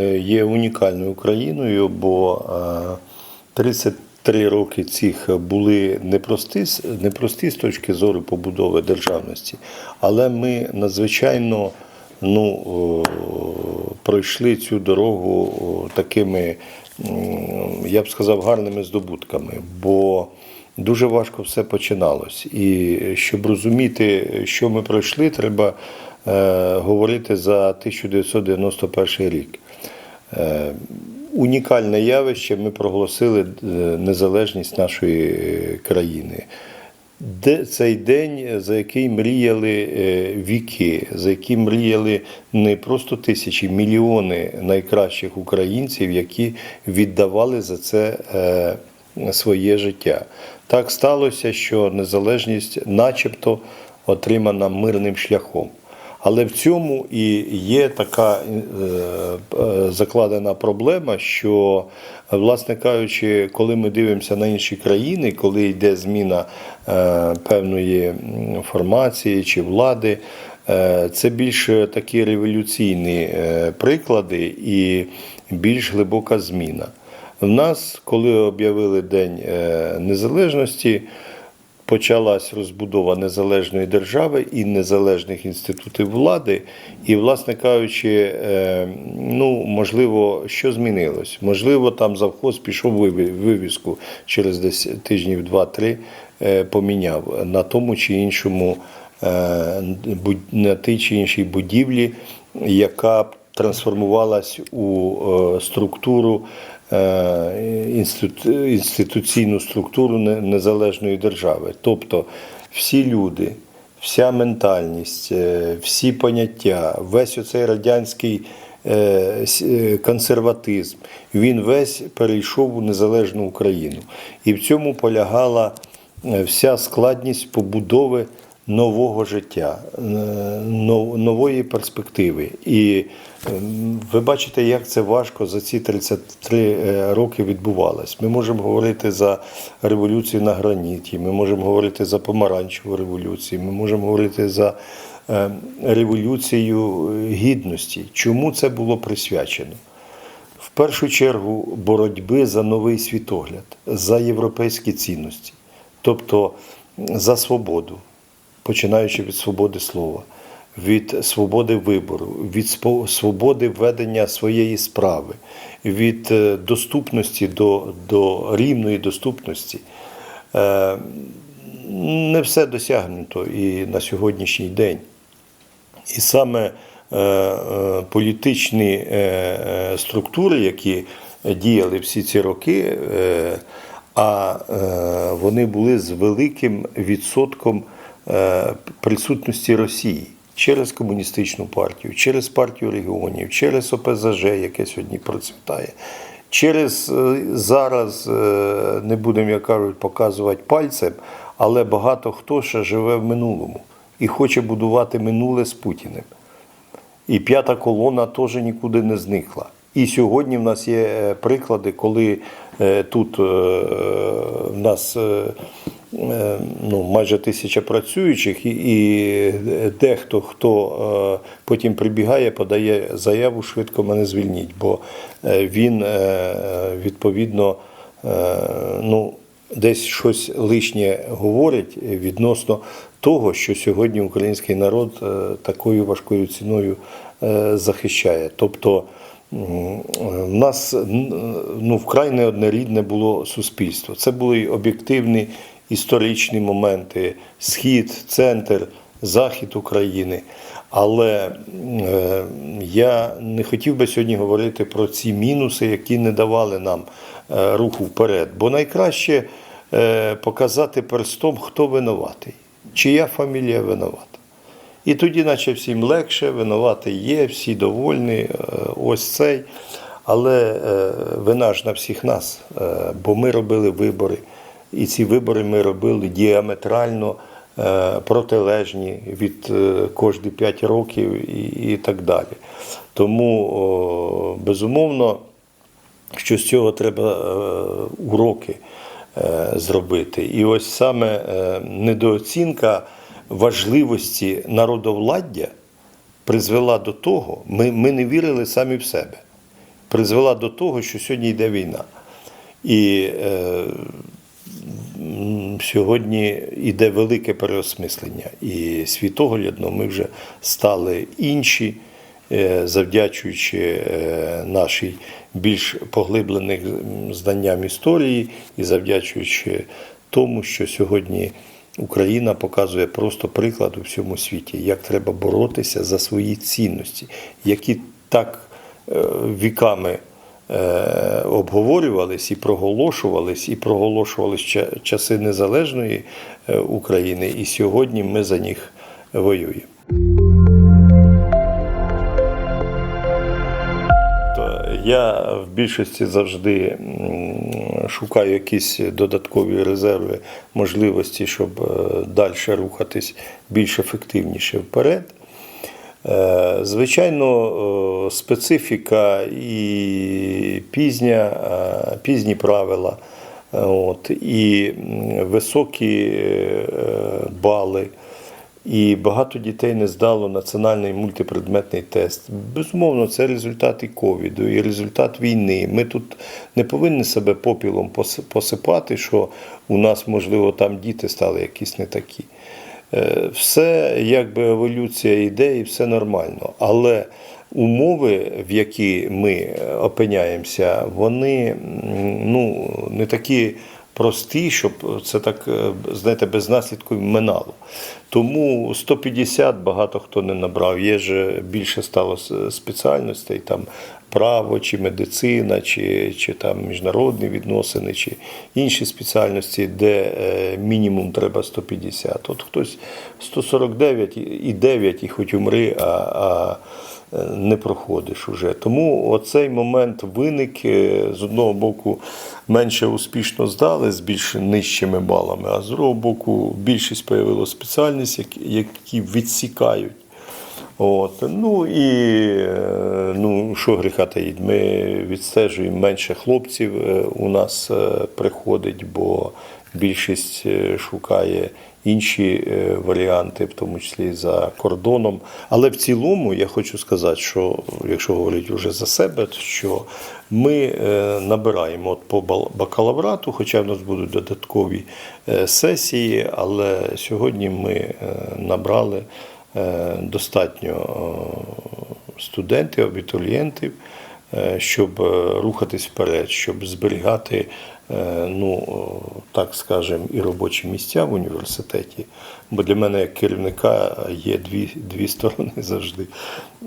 е, є унікальною Україною, бо е, 33 роки цих були непрості, непрості з точки зору побудови державності, але ми надзвичайно ну, пройшли цю дорогу такими, я б сказав, гарними здобутками. Бо дуже важко все починалось. І щоб розуміти, що ми пройшли, треба е, говорити за 1991 рік. Е, унікальне явище ми проголосили е, незалежність нашої е, країни. Де цей день, за який мріяли е, віки, за який мріяли не просто тисячі, мільйони найкращих українців, які віддавали за це е, своє життя. Так сталося, що незалежність, начебто, отримана мирним шляхом. Але в цьому і є така е, е, закладена проблема, що, власне кажучи, коли ми дивимося на інші країни, коли йде зміна е, певної формації чи влади, це більш такі революційні приклади і більш глибока зміна. В нас, коли об'явили День Незалежності, почалась розбудова незалежної держави і незалежних інститутів влади. І, власне кажучи, е, ну можливо, що змінилось? Можливо, там завхоз пішов виві- вивіску через десь тижнів два-три, е, поміняв на тому чи іншому е, на тій чи іншій будівлі, яка б трансформувалась у е, структуру е, інституційну структуру незалежної держави. Тобто всі люди, вся ментальність, е, всі поняття, весь оцей радянський консерватизм, він весь перейшов у незалежну Україну. І в цьому полягала вся складність побудови нового життя, нової перспективи. І ви бачите, як це важко за ці 33 е, роки відбувалось. Ми можемо говорити за революцію на граніті, ми можемо говорити за помаранчеву революцію, ми можемо говорити за е, революцію гідності. Чому це було присвячено? В першу чергу боротьби за новий світогляд, за європейські цінності, тобто за свободу, починаючи від свободи слова, від свободи вибору, від свободи ведення своєї справи, від е, доступності до, до рівної доступності. Е, Не все досягнуто і на сьогоднішній день. І саме е, політичні структури, які діяли всі ці роки, а вони були з великим відсотком присутності Росії через комуністичну партію, через партію регіонів, через ОПЗЖ, яке сьогодні процвітає. Через е, зараз е, не будемо, як кажуть, показувати пальцем, але багато хто ще живе в минулому і хоче будувати минуле з Путіним. І п'ята колона теж нікуди не зникла. І сьогодні в нас є е, приклади, коли тут в нас ну, майже тисяча працюючих, і, і дехто, хто е, потім прибігає, подає заяву, швидко мене звільніть, бо е, він е, відповідно е, ну, десь щось лишнє говорить відносно того, що сьогодні український народ е, такою важкою ціною е, захищає. Тобто в нас ну, вкрай неоднорідне було суспільство. Це були об'єктивні історичні моменти: схід, центр, захід України. Але е, я не хотів би сьогодні говорити про ці мінуси, які не давали нам е, руху вперед. Бо найкраще е, показати перстом, хто винуватий, чия фамілія винувата. І тоді, наче всім легше, винуватий є, всі довольні, е, ось цей. Але е, вина ж на всіх нас, е, бо ми робили вибори, і ці вибори ми робили діаметрально е, протилежні від е, кожні 5 років і, і так далі. Тому, безумовно, що з цього треба е, уроки зробити. І ось саме недооцінка важливості народовладдя призвела до того, ми, ми не вірили самі в себе. призвела до того, що сьогодні йде війна. І сьогодні йде велике переосмислення. І світоглядно ми вже стали інші, е, завдячуючи е, нашій більш поглиблених знанням історії і завдячуючи тому, що сьогодні Україна показує просто приклад у всьому світі, як треба боротися за свої цінності, які так е, віками обговорювались і проголошувались, і проголошувались ча- часи незалежної е, України, і сьогодні ми за них воюємо. Я в більшості завжди шукаю якісь додаткові резерви, можливості, щоб далі рухатись більш ефективніше вперед. Е, Звичайно, е, специфіка і пізня, е, пізні правила, от, і високі бали. І багато дітей не здало національний мультипредметний тест. Безумовно, це результат і ковіду, і результат війни. Ми тут не повинні себе попілом посипати, що у нас, можливо, там діти стали якісь не такі. Е, Все якби еволюція йде і все нормально. Але умови, в які ми е, опиняємося, вони ну, не такі прості, щоб це так, е, знаєте, без наслідків минало. Тому 150 багато хто не набрав. Є ж більше стало спеціальностей, там право, чи медицина, чи, чи там міжнародні відносини, чи інші спеціальності, де е, мінімум треба 150. От хтось 149 і- і 9, і хоч умри, а, а е, не проходиш уже. Тому оцей момент виник з одного боку менше успішно здали з більш нижчими балами, а з другого боку більшість появило спеціальність, які- відсікають. От. Ну і е, ну, що гріха таїть, ми відстежуємо менше хлопців е, у нас е, приходить, бо більшість шукає інші е, варіанти, в тому числі за кордоном. Але в цілому я хочу сказати, що якщо говорити вже за себе, то що ми е, набираємо от по бакалаврату, хоча в нас будуть додаткові е, сесії, але сьогодні ми набрали достатньо студентів, абітурієнтів, щоб е, рухатись вперед, щоб зберігати, е, ну е, так скажемо, і робочі місця в університеті. Бо для мене як керівника є дві, дві сторони завжди.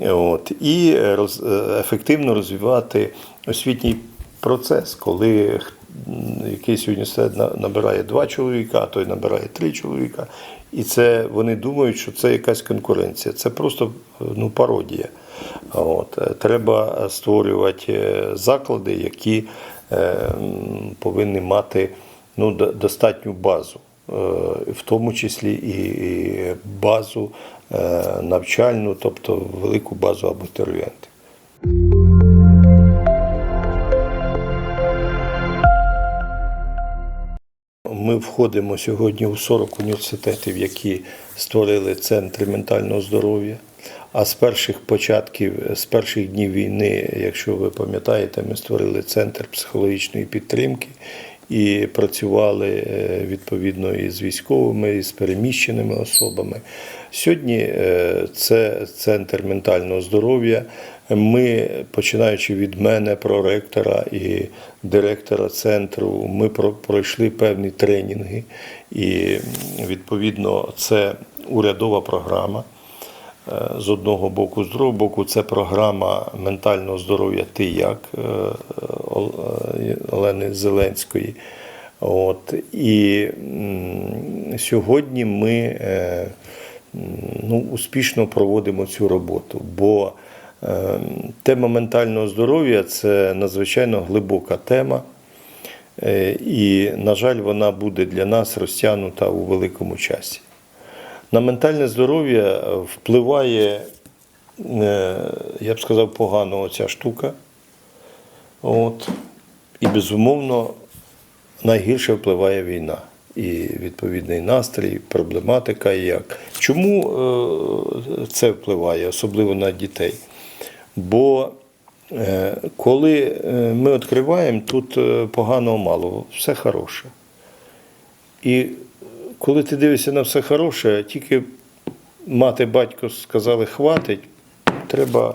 От. І роз, е, ефективно розвивати освітній процес, коли якийсь університет набирає два чоловіка, а той набирає три чоловіка. І це вони думають, що це якась конкуренція. Це просто ну, пародія. От. Треба створювати е, заклади, які е, повинні мати ну, достатню базу, е, в тому числі і базу е, навчальну, тобто велику базу абітурієнтів. Ми входимо сьогодні у 40 університетів, які створили центри ментального здоров'я. А з перших початків, з перших днів війни, якщо ви пам'ятаєте, ми створили центр психологічної підтримки і працювали е, відповідно і з військовими, і з переміщеними особами. Сьогодні е, це центр ментального здоров'я. Ми, починаючи від мене, проректора і директора центру, ми про- пройшли певні тренінги, і відповідно це урядова програма. Е, З одного боку, з другого боку, це програма ментального здоров'я Ти як е, е, Олени Зеленської. От. І сьогодні ми ну, успішно проводимо цю роботу. Бо тема ментального здоров'я це надзвичайно глибока тема. І, на жаль, вона буде для нас розтягнута у великому часі. На ментальне здоров'я впливає, е, я б сказав, погано оця штука. От. І, безумовно, найгірше впливає війна. І відповідний настрій, проблематика і як. Чому е, це впливає, особливо на дітей? Бо Е, Коли ми відкриваємо, тут поганого мало, все хороше. І коли ти дивишся на все хороше, тільки мати, батько сказали, хватить, треба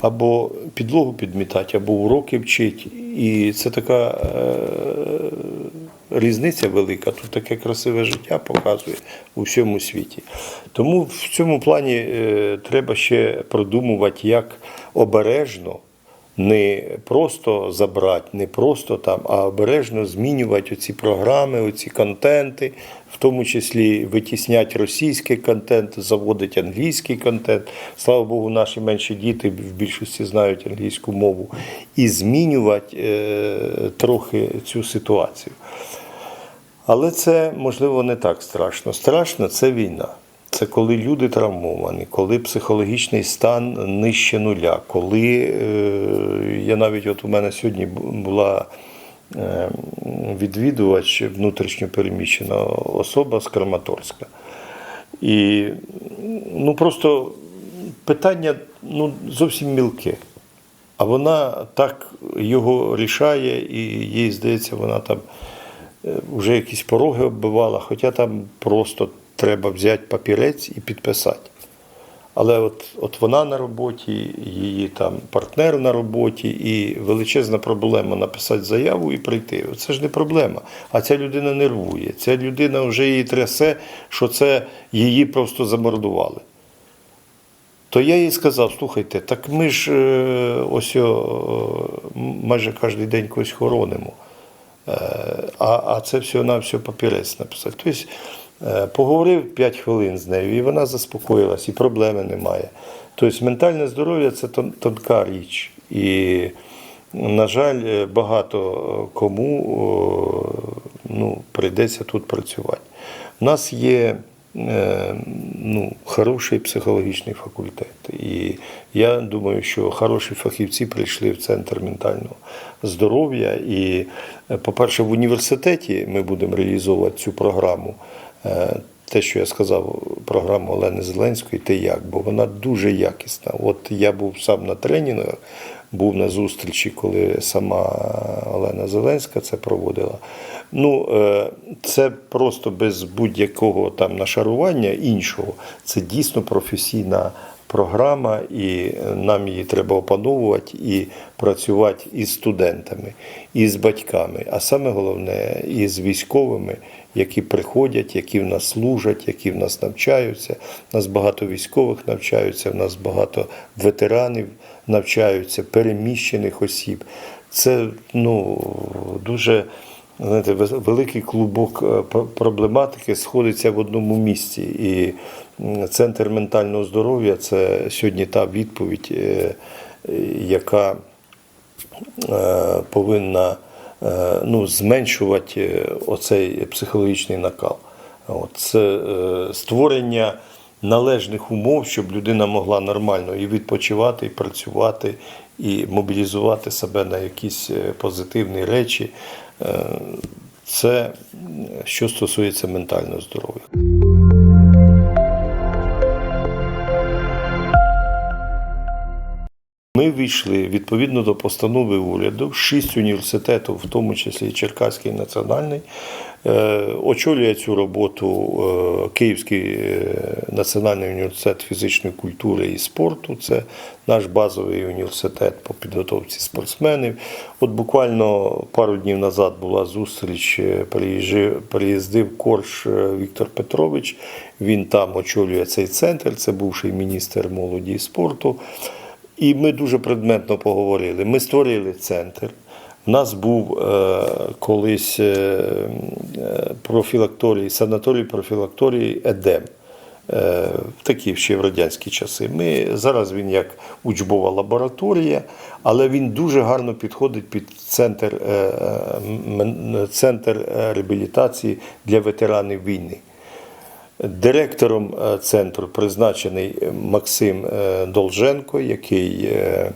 або підлогу підмітати, або уроки вчити. І це така е, різниця велика. Тут таке красиве життя показує у всьому світі. Тому в цьому плані е, треба ще продумувати, як обережно. Не просто забрати, не просто там, а обережно змінювати оці програми, оці контенти, в тому числі витісняти російський контент, заводити англійський контент. Слава Богу, наші менші діти в більшості знають англійську мову, і змінювати е, трохи цю ситуацію. Але це можливо не так страшно. Страшно це війна. Це коли люди травмовані, коли психологічний стан нижче нуля, коли е, я навіть от у мене сьогодні була е, відвідувач внутрішньо переміщена особа з Краматорська. І ну просто питання ну, зовсім мілке. А вона так його рішає, і їй здається, вона там е, вже якісь пороги оббивала, хоча там просто треба взяти папірець і підписати. Але от, от вона на роботі, її там партнер на роботі, і величезна проблема написати заяву і прийти. Це ж не проблема. А ця людина нервує. Ця людина вже її трясе, що це її просто замордували. То я їй сказав: слухайте, так ми ж е, ось майже кожен день когось хоронимо. Е, А, а це все на все папірець написати. Тобто е, поговорив 5 хвилин з нею, і вона заспокоїлась, і проблеми немає. Тобто ментальне здоров'я це тонка річ. І, на жаль, е, багато кому ну, прийдеться тут працювати. У нас є е, ну, хороший психологічний факультет. І я думаю, що хороші фахівці прийшли в центр ментального здоров'я. І, е, по-перше, в університеті ми будемо реалізовувати цю програму. Е, Те, що я сказав, програму Олени Зеленської, те як, бо вона дуже якісна. От я був сам на тренінгах, був на зустрічі, коли сама Олена Зеленська це проводила. Ну, е, це просто без будь-якого там нашарування іншого. Це дійсно професійна програма, і нам її треба опановувати і працювати із студентами, і з батьками, а саме головне, і з військовими, які приходять, які в нас служать, які в нас навчаються. У нас багато військових навчаються, в нас багато ветеранів навчаються, переміщених осіб. Це ну, дуже знаєте, великий клубок е, проблематики сходиться в одному місці. І центр ментального здоров'я це сьогодні та відповідь, е, яка е, повинна ну, зменшувати е, оцей психологічний накал. От, це е, створення належних умов, щоб людина могла нормально і відпочивати, і працювати, і мобілізувати себе на якісь е, позитивні речі. Е, Це що стосується ментального здоров'я. Ми війшли відповідно до постанови уряду, шість університетів, в тому числі Черкаський національний, е, очолює цю роботу е, Київський е, національний університет фізичної культури і спорту. Це наш базовий університет по підготовці спортсменів. От буквально пару днів назад була зустріч, приїздив Корж Віктор Петрович. Він там очолює цей центр. Це бувший міністр молоді і спорту. І ми дуже предметно поговорили. Ми створили центр. У нас був е, колись е, е, профілакторій, санаторій профілакторій Едем. Е, такі ще в радянські часи. Ми, зараз він як учбова лабораторія, але він дуже гарно підходить під центр, е, центр е, реабілітації для ветеранів війни. Директором е, центру призначений Максим е, Долженко, який е,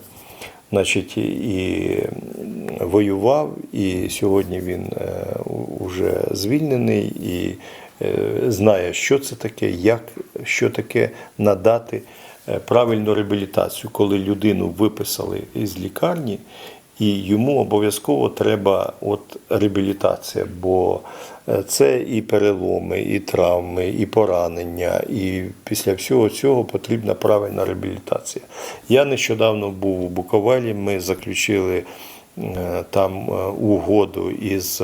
значить, і воював, і сьогодні він вже звільнений і е, знає, що це таке, як, що таке надати е, правильну реабілітацію, коли людину виписали із лікарні, і йому обов'язково треба от реабілітація, бо е, це і переломи, і травми, і поранення, і після всього цього потрібна правильна реабілітація. Я нещодавно був у Буковелі, ми заключили е, там е, угоду із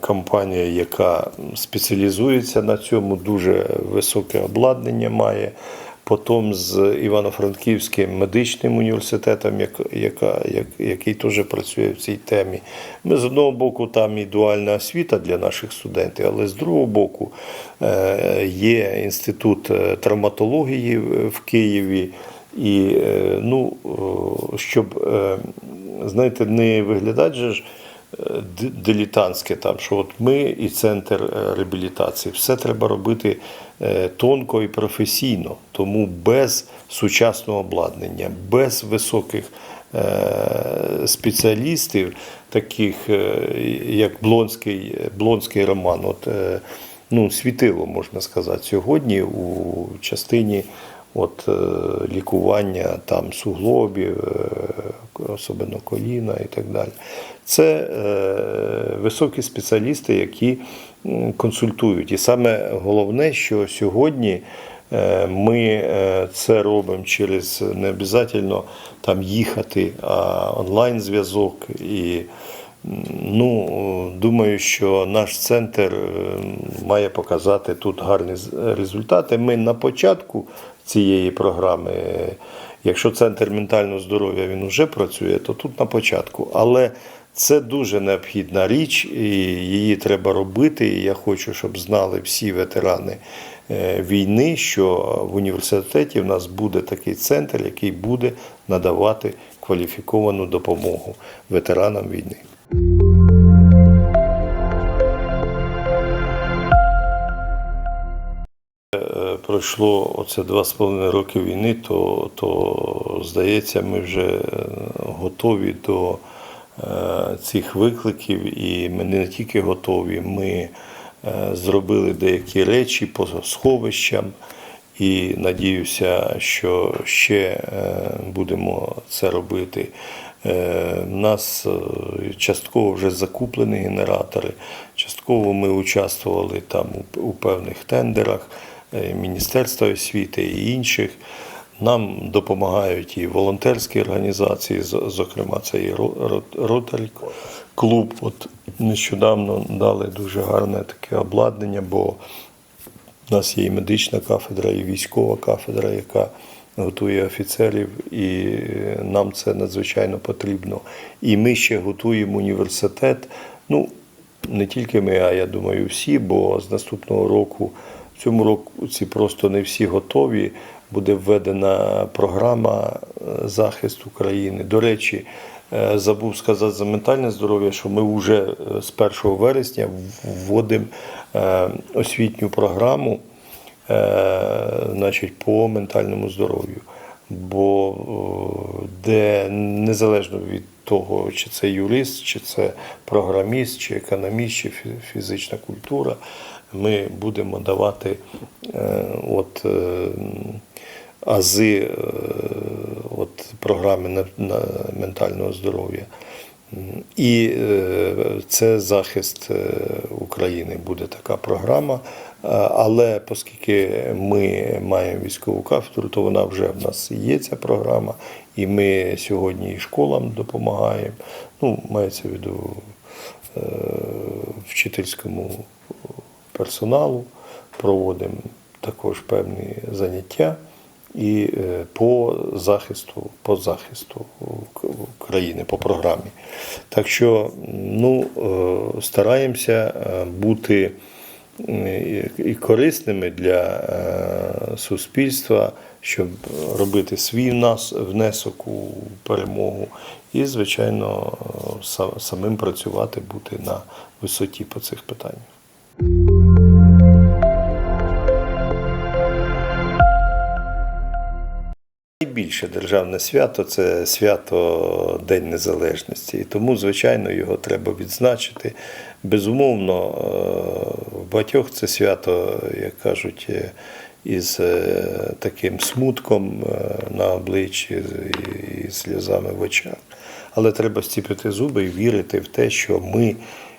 компанією, яка спеціалізується на цьому, дуже високе обладнання має. Потім з Івано-Франківським медичним університетом, як- яка, як, який теж працює в цій темі. Ми з одного боку там і дуальна освіта для наших студентів, але з другого боку е, є інститут е, травматології в Києві. І е, ну, щоб знаєте, не виглядати же ж дилетантське, там, що от ми і центр е, реабілітації, все треба робити е, тонко і професійно, тому без сучасного обладнання, без високих е, спеціалістів, таких як Блонський, Блонський роман, от, ну, світило, можна сказати, сьогодні у частині от, е, лікування там суглобів, е, особливо коліна і так далі. Це е, високі спеціалісти, які консультують. І саме головне, що сьогодні ми це робимо через не обов'язково там їхати, а онлайн-зв'язок. І Ну, думаю, що наш центр має показати тут гарні результати. Ми на початку цієї програми, якщо центр ментального здоров'я він вже працює, то тут на початку. Але це дуже необхідна річ, і її треба робити. І я хочу, щоб знали всі ветерани е, війни, що в університеті в нас буде такий центр, який буде надавати кваліфіковану допомогу ветеранам війни. Пройшло оце два з половиною роки війни, то, то здається, ми вже е, готові до е, цих викликів, і ми не тільки готові, ми е, зробили деякі речі по сховищам, і надіюся, що ще будемо це робити. У нас частково вже закуплені генератори, частково ми участвували там у, певних тендерах Міністерства освіти і інших. Нам допомагають і волонтерські організації, зокрема, це і Ротарі клуб. От нещодавно дали дуже гарне таке обладнання, бо у нас є і медична кафедра, і військова кафедра, яка готує офіцерів, і е, нам це надзвичайно потрібно. І ми ще готуємо університет. Ну, не тільки ми, а я думаю, всі, бо з наступного року, в цьому році просто не всі готові. Буде введена програма е, захист України. До речі, е, забув сказати за ментальне здоров'я, що ми вже е, з 1 вересня вводимо освітню програму значить, по ментальному здоров'ю. Бо де незалежно від того, чи це юрист, чи це програміст, чи економіст, чи фізична культура, ми будемо давати е, от, е, ази е, от, програми на, ментального здоров'я. І це захист України буде така програма. Але оскільки ми маємо військову кафедру, то вона вже в нас є ця програма, і ми сьогодні і школам допомагаємо. Ну, мається в виду вчительському персоналу, проводимо також певні заняття і е, по захисту, по захисту України, по програмі. Так що ну, е, стараємося е, бути і корисними для суспільства, щоб робити свій нас внесок у перемогу, і, звичайно, самим працювати, бути на висоті по цих питаннях. Найбільше державне свято це свято День Незалежності. І тому, звичайно, його треба відзначити. Безумовно, е, в багатьох це свято, як кажуть, е, із е, таким смутком на обличчі і сльозами в очах. Але треба стіпити зуби і вірити в те, що ми,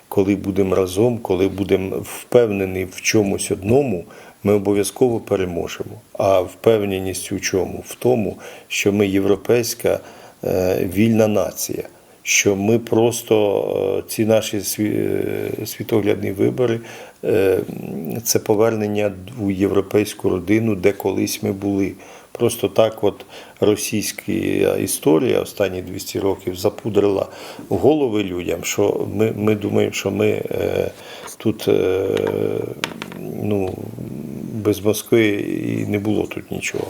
коли будемо разом, коли будемо впевнені в чомусь одному, ми обов'язково переможемо. А впевненість у чому? В тому, що ми європейська е, вільна нація, що ми просто е, ці наші е, світоглядні вибори це повернення у європейську родину, де колись ми були. Просто так, от російська історія останні 200 років запудрила голови людям, що ми, ми думаємо, що ми тут ну, без Москви і не було тут нічого.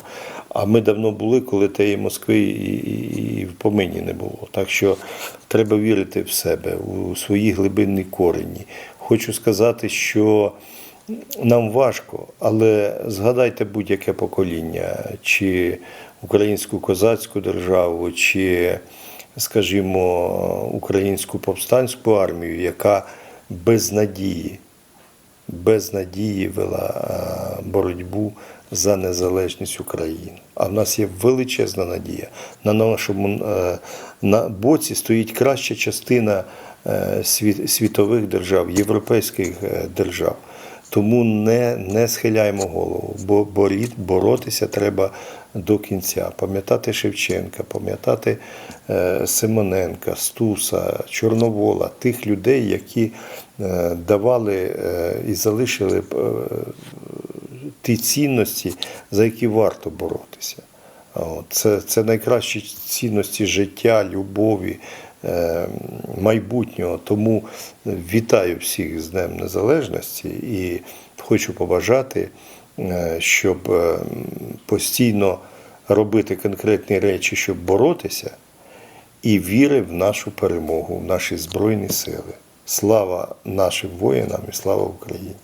А ми давно були, коли тієї Москви і, і, і в помині не було. Так що треба вірити в себе, у свої глибинні корені. Хочу сказати, що нам важко, але згадайте будь-яке покоління, чи українську козацьку державу, чи, скажімо, українську повстанську армію, яка без надії, без надії вела е, боротьбу за незалежність України. А в нас є величезна надія. На нашому е, на боці стоїть краща частина е, світових держав, європейських держав. Тому не, не схиляємо голову, бо боротися треба до кінця. Пам'ятати Шевченка, пам'ятати е, Симоненка, Стуса, Чорновола, тих людей, які е, давали е, і залишили ті цінності, за які варто боротися. Це, це найкращі цінності життя, любові, майбутнього. Тому вітаю всіх з Днем Незалежності і хочу побажати, щоб е, постійно робити конкретні речі, щоб боротися, і віри в нашу перемогу, в наші Збройні сили. Слава нашим воїнам і слава Україні!